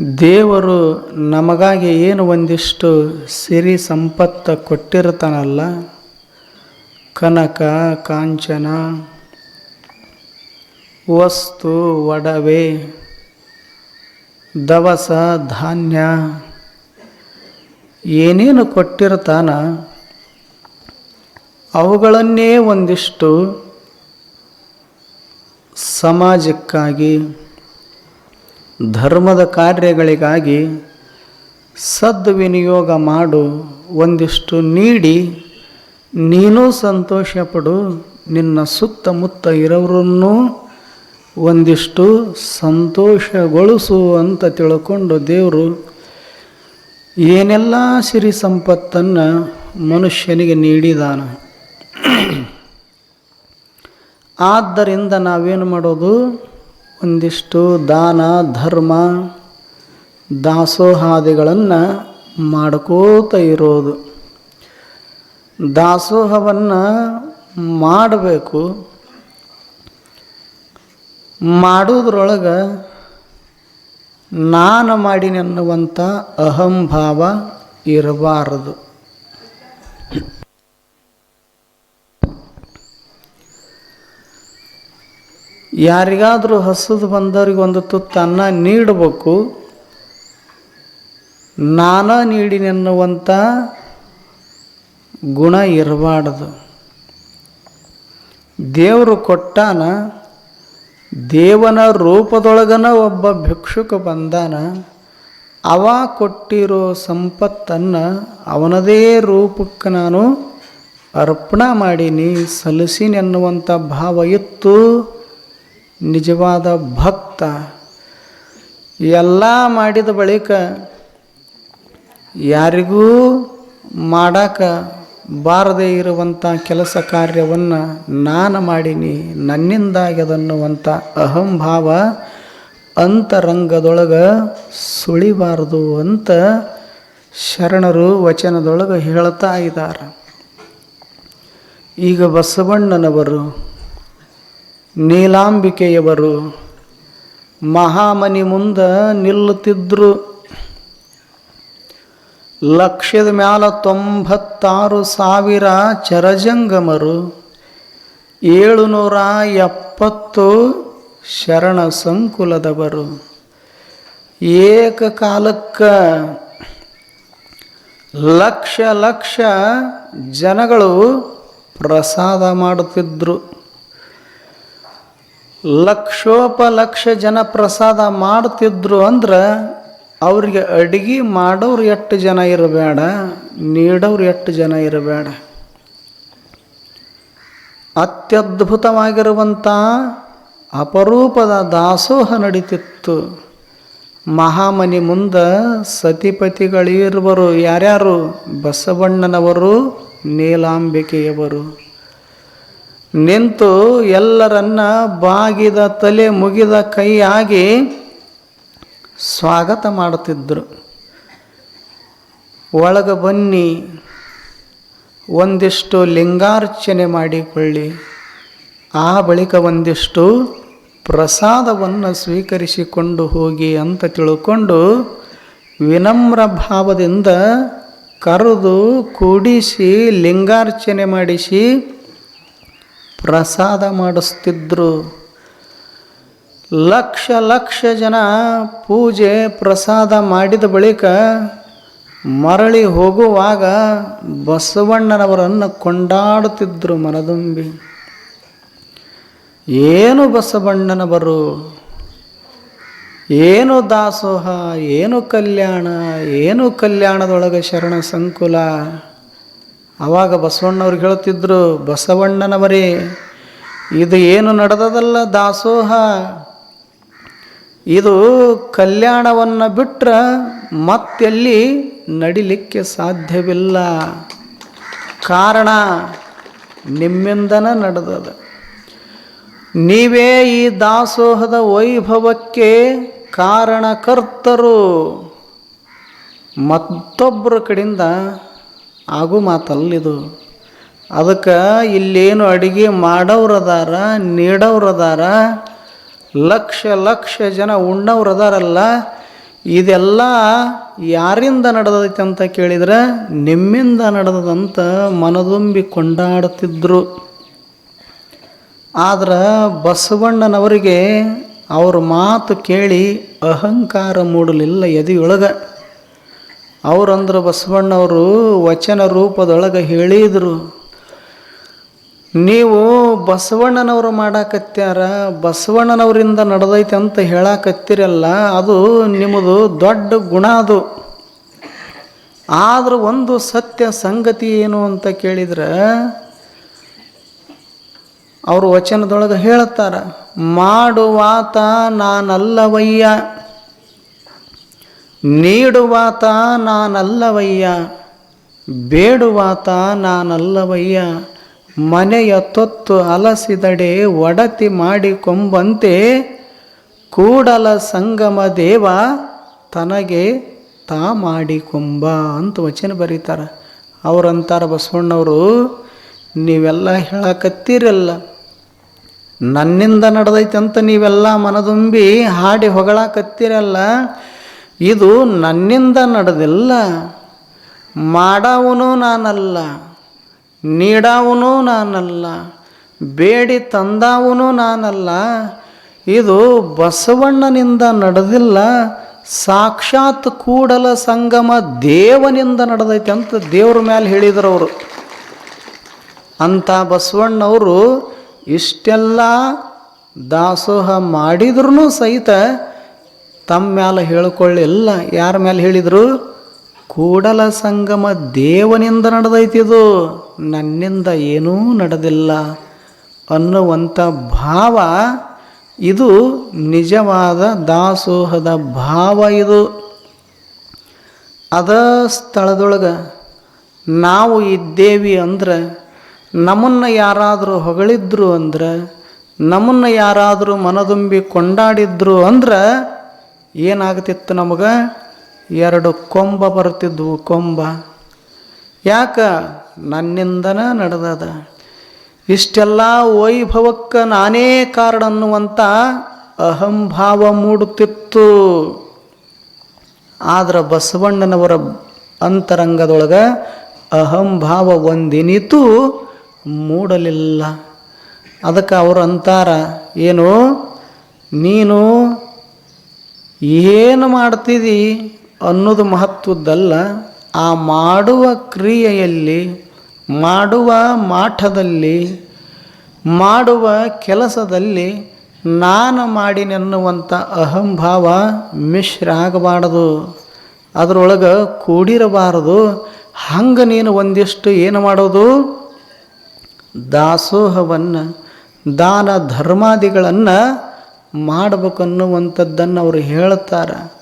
ದೇವರು ನಮಗಾಗಿ ಏನು ಒಂದಿಷ್ಟು ಸಿರಿ ಸಂಪತ್ತ ಕೊಟ್ಟಿರ್ತಾನಲ್ಲ? ಕನಕ, ಕಾಂಚನ, ವಸ್ತು, ಒಡವೆ, ದವಸ, ಧಾನ್ಯ, ಏನೇನು ಕೊಟ್ಟಿರ್ತಾನ, ಅವುಗಳನ್ನೇ ಒಂದಿಷ್ಟು ಸಮಾಜಕ್ಕಾಗಿ ಧರ್ಮದ ಕಾರ್ಯಗಳಿಗಾಗಿ ಸದ್ವಿನಿಯೋಗ ಮಾಡು, ಒಂದಿಷ್ಟು ನೀಡಿ, ನೀನೂ ಸಂತೋಷಪಡು, ನಿನ್ನ ಸುತ್ತಮುತ್ತ ಇರೋರನ್ನೂ ಒಂದಿಷ್ಟು ಸಂತೋಷಗೊಳಿಸು ಅಂತ ತಿಳ್ಕೊಂಡು ದೇವರು ಏನೆಲ್ಲ ಸಿರಿ ಸಂಪತ್ತನ್ನು ಮನುಷ್ಯನಿಗೆ ನೀಡಿದಾನ. ಆದ್ದರಿಂದ ನಾವೇನು ಮಾಡೋದು? ಒಂದಿಷ್ಟು ದಾನ ಧರ್ಮ ದಾಸೋಹಾದಿಗಳನ್ನು ಮಾಡ್ಕೋತ ಇರೋದು. ದಾಸೋಹವನ್ನು ಮಾಡಬೇಕು. ಮಾಡೋದ್ರೊಳಗೆ ನಾನು ಮಾಡೀನಿ ಅನ್ನುವಂಥ ಅಹಂಭಾವ ಇರಬಾರದು. ಯಾರಿಗಾದರೂ ಹಸಿದು ಬಂದವ್ರಿಗೆ ಒಂದು ತುತ್ತು ಅನ್ನ ನೀಡಬೇಕು. ನಾನ ನೀಡಿನೆನ್ನುವಂಥ ಗುಣ ಇರಬಾರ್ದು. ದೇವರು ಕೊಟ್ಟಾನ, ದೇವನ ರೂಪದೊಳಗನ ಒಬ್ಬ ಭಿಕ್ಷುಕ ಬಂದಾನ, ಅವ ಕೊಟ್ಟಿರೋ ಸಂಪತ್ತನ್ನು ಅವನದೇ ರೂಪಕ್ಕೆ ನಾನು ಅರ್ಪಣೆ ಮಾಡೀನಿ, ಸಲ್ಲಿಸೀನಿ ಅನ್ನುವಂಥ ಭಾವ ಇತ್ತು. ನಿಜವಾದ ಭಕ್ತ. ಎಲ್ಲ ಮಾಡಿದ ಬಳಿಕ ಯಾರಿಗೂ ಮಾಡಾಕ ಬಾರದೇ ಇರುವಂಥ ಕೆಲಸ ಕಾರ್ಯವನ್ನು ನಾನು ಮಾಡೀನಿ ನನ್ನಿಂದಾಗ್ಯದನ್ನುವಂಥ ಅಹಂಭಾವ ಅಂತರಂಗದೊಳಗೆ ಸುಳಿಬಾರದು ಅಂತ ಶರಣರು ವಚನದೊಳಗೆ ಹೇಳ್ತಾ ಇದ್ದಾರೆ ಈಗ ಬಸವಣ್ಣನವರು ನೀಲಾಂಬಿಕೆಯವರು ಮಹಾಮನಿ ಮುಂದೆ ನಿಲ್ಲುತ್ತಿದ್ದರು ಲಕ್ಷದ ಮ್ಯಾಲ ತೊಂಬತ್ತಾರು ಸಾವಿರ ಚರಜಂಗಮರು, ಏಳುನೂರ ಎಪ್ಪತ್ತು ಶರಣ ಸಂಕುಲದವರು ಏಕಕಾಲಕ್ಕೆ ಲಕ್ಷ ಲಕ್ಷ ಜನಗಳು ಪ್ರಸಾದ ಮಾಡುತ್ತಿದ್ದರು ಲಕ್ಷೋಪಲಕ್ಷ ಜನ ಪ್ರಸಾದ ಮಾಡ್ತಿದ್ರು ಅಂದ್ರೆ ಅವ್ರಿಗೆ ಅಡಿಗೆ ಮಾಡೋರು ಎಷ್ಟು ಜನ ಇರಬೇಡ ನೀಡೋರು ಎಷ್ಟು ಜನ ಇರಬೇಡ ಅತ್ಯದ್ಭುತವಾಗಿರುವಂಥ ಅಪರೂಪದ ದಾಸೋಹ ನಡೀತಿತ್ತು. ಮಹಾಮನಿ ಮುಂದೆ ಸತಿಪತಿಗಳಿರುವರು ಯಾರ್ಯಾರು? ಬಸವಣ್ಣನವರು, ನೀಲಾಂಬಿಕೆಯವರು. ನಿಂತು ಎಲ್ಲರನ್ನ ಬಾಗಿದ ತಲೆ ಮುಗಿದ ಕೈಯಾಗಿ ಸ್ವಾಗತ ಮಾಡುತ್ತಿದ್ದರು. ಒಳಗೆ ಬನ್ನಿ, ಒಂದಿಷ್ಟು ಲಿಂಗಾರ್ಚನೆ ಮಾಡಿಕೊಳ್ಳಿ. ಆ ಬಳಿಕ ಒಂದಿಷ್ಟು ಪ್ರಸಾದವನ್ನು ಸ್ವೀಕರಿಸಿಕೊಂಡು ಹೋಗಿ ಅಂತ ತಿಳ್ಕೊಂಡು ವಿನಮ್ರ ಭಾವದಿಂದ ಕರೆದು ಕೂಡಿಸಿ ಲಿಂಗಾರ್ಚನೆ ಮಾಡಿಸಿ ಪ್ರಸಾದ ಮಾಡಿಸ್ತಿದ್ರು. ಲಕ್ಷ ಲಕ್ಷ ಜನ ಪೂಜೆ ಪ್ರಸಾದ ಮಾಡಿದ ಬಳಿಕ ಮರಳಿ ಹೋಗುವಾಗ ಬಸವಣ್ಣನವರನ್ನು ಕೊಂಡಾಡುತ್ತಿದ್ದರು ಮನದುಂಬಿ. ಏನು ಬಸವಣ್ಣನವರು ಏನು ದಾಸೋಹ? ಏನು ಕಲ್ಯಾಣ? ಏನು ಕಲ್ಯಾಣದೊಳಗೆ ಶರಣ ಸಂಕುಲ? ಆವಾಗ ಬಸವಣ್ಣವ್ರು ಹೇಳ್ತಿದ್ರು ಬಸವಣ್ಣನವರೇ ಇದು ಏನು ನಡೆದದಲ್ಲ ದಾಸೋಹ? ಇದು ಕಲ್ಯಾಣವನ್ನು ಬಿಟ್ಟರೆ ಮತ್ತೆಲ್ಲಿ ನಡಿಲಿಕ್ಕೆ ಸಾಧ್ಯವಿಲ್ಲ. ಕಾರಣ ನಿಮ್ಮಿಂದನ ನಡೆದದ ನೀವೇ ಈ ದಾಸೋಹದ ವೈಭವಕ್ಕೆ ಕಾರಣಕರ್ತರು. ಮತ್ತೊಬ್ಬರ ಕಡೆಯಿಂದ ಆಗು ಮಾತಲ್ಲಿದು ಅದಕ್ಕೆ ಇಲ್ಲೇನು ಅಡುಗೆ ಮಾಡೋರದಾರ ನೀಡೋರದಾರ ಲಕ್ಷ ಲಕ್ಷ ಜನ ಉಣ್ಣವ್ರದಾರಲ್ಲ, ಇದೆಲ್ಲ ಯಾರಿಂದ ನಡೆದೈತೆ ಅಂತ ಕೇಳಿದ್ರೆ ನಿಮ್ಮಿಂದ ನಡೆದದಂತ ಮನದುಂಬಿ ಕೊಂಡಾಡ್ತಿದ್ರು ಆದ್ರೆ ಬಸವಣ್ಣನವರಿಗೆ ಅವ್ರ ಮಾತು ಕೇಳಿ ಅಹಂಕಾರ ಮೂಡಲಿಲ್ಲ ಎದೆಯೊಳಗೆ. ಅವ್ರಂದ್ರೆ ಬಸವಣ್ಣವರು ವಚನ ರೂಪದೊಳಗೆ ಹೇಳಿದರು, ನೀವು ಬಸವಣ್ಣನವರು ಮಾಡಾಕತ್ಯಾರ, ಬಸವಣ್ಣನವರಿಂದ ನಡೆದೈತೆ ಅಂತ ಹೇಳಾಕತ್ತಿರಲ್ಲ, ಅದು ನಿಮ್ಮದು ದೊಡ್ಡ ಗುಣ ಅದು. ಆದ್ರೆ ಒಂದು ಸತ್ಯ ಸಂಗತಿ ಏನು ಅಂತ ಕೇಳಿದ್ರೆ, ಅವರು ವಚನದೊಳಗೆ ಹೇಳುತ್ತಾರೆ ಮಾಡುವಾತ ನಾನಲ್ಲವಯ್ಯ ನೀಡುವಾತ ನಾನಲ್ಲವಯ್ಯ, ಬೇಡುವಾತ ನಾನಲ್ಲವಯ್ಯ, ಮನೆಯ ತೊತ್ತು ಅಲಸಿದಡೆ ಒಡತಿ ಮಾಡಿಕೊಂಬಂತೆ, ಕೂಡಲ ಸಂಗಮ ದೇವ ತನಗೆ ತಾ ಮಾಡಿಕೊಂಬ ಅಂತ ವಚನ ಬರೀತಾರೆ. ಅವರಂತಾರ ಬಸವಣ್ಣವರು, ನೀವೆಲ್ಲ ಹೇಳಕತ್ತೀರಲ್ಲ, ನನ್ನಿಂದ ನಡೆದೈತೆ ಅಂತ ನೀವೆಲ್ಲ ಮನದುಂಬಿ ಹಾಡಿ ಹೊಗಳಾಕತ್ತೀರಲ್ಲ ಇದು ನನ್ನಿಂದ ನಡೆದಿಲ್ಲ. ಮಾಡವನು ನಾನಲ್ಲ, ನೀಡವನು ನಾನಲ್ಲ, ಬೇಡಿ ತಂದವನು ನಾನಲ್ಲ. ಇದು ಬಸವಣ್ಣನಿಂದ ನಡೆದಿಲ್ಲ, ಸಾಕ್ಷಾತ್ ಕೂಡಲ ಸಂಗಮ ದೇವನಿಂದ ನಡೆದೈತೆ ಅಂತ ದೇವ್ರ ಮೇಲೆ ಹೇಳಿದ್ರು ಅವರು. ಅಂಥ ಬಸವಣ್ಣವರು ಇಷ್ಟೆಲ್ಲ ದಾಸೋಹ ಮಾಡಿದ್ರೂ ಸಹಿತ ತಮ್ಮ ಮ್ಯಾಲೆ ಹೇಳಿಕೊಳ್ಳಿಲ್ಲ ಯಾರ ಮ್ಯಾಲೆ ಹೇಳಿದರು? ಕೂಡಲ ಸಂಗಮ ದೇವನಿಂದ ನಡೆದೈತಿದು ನನ್ನಿಂದ ಏನೂ ನಡೆದಿಲ್ಲ ಅನ್ನುವಂಥ ಭಾವ ಇದು ನಿಜವಾದ ದಾಸೋಹದ ಭಾವ ಇದು. ಅದ ಸ್ಥಳದೊಳಗೆ ನಾವು ಇದ್ದೇವಿ ಅಂದ್ರೆ ನಮ್ಮನ್ನು ಯಾರಾದರೂ ಹೊಗಳಿದ್ರು ಅಂದ್ರೆ ನಮ್ಮನ್ನು ಯಾರಾದರೂ ಮನದುಂಬಿ ಕೊಂಡಾಡಿದ್ರು ಅಂದ್ರೆ ಏನಾಗ್ತಿತ್ತು ನಮಗೆ? ಎರಡು ಕೊಂಬ ಬರ್ತಿದ್ವು ಕೊಂಬ. ಯಾಕ? ನನ್ನಿಂದನೇ ನಡೆದದ. ಇಷ್ಟೆಲ್ಲ ವೈಭವಕ್ಕೆ ನಾನೇ ಕಾರಣ ಅನ್ನುವಂಥ ಅಹಂಭಾವ ಮೂಡುತ್ತಿತ್ತು. ಆದ್ರೆ ಬಸವಣ್ಣನವರ ಅಂತರಂಗದೊಳಗೆ ಅಹಂಭಾವ ಒಂದಿನಿತು ಮೂಡಲಿಲ್ಲ. ಅದಕ್ಕೆ ಅವರು ಅಂತಾರ, ಏನು? ನೀನು ಏನು ಮಾಡ್ತಿದಿ ಅನ್ನೋದು ಮಹತ್ವದ್ದಲ್ಲ, ಆ ಮಾಡುವ ಕ್ರಿಯೆಯಲ್ಲಿ, ಮಾಡುವ ಮಾಠದಲ್ಲಿ, ಮಾಡುವ ಕೆಲಸದಲ್ಲಿ ನಾನು ಮಾಡಿನೆನ್ನುವಂಥ ಅಹಂಭಾವ ಮಿಶ್ರ ಆಗಬಾರದು. ಅದರೊಳಗೆ ಕೂಡಿರಬಾರದು. ಹಂಗೆ ನೀನು ಒಂದಿಷ್ಟು ಏನು ಮಾಡೋದು? ದಾಸೋಹವನ್ನು, ದಾನ ಧರ್ಮಾದಿಗಳನ್ನು ಮಾಡಬೇಕನ್ನುವಂಥದ್ದನ್ನು ಅವರು ಹೇಳ್ತಾರೆ.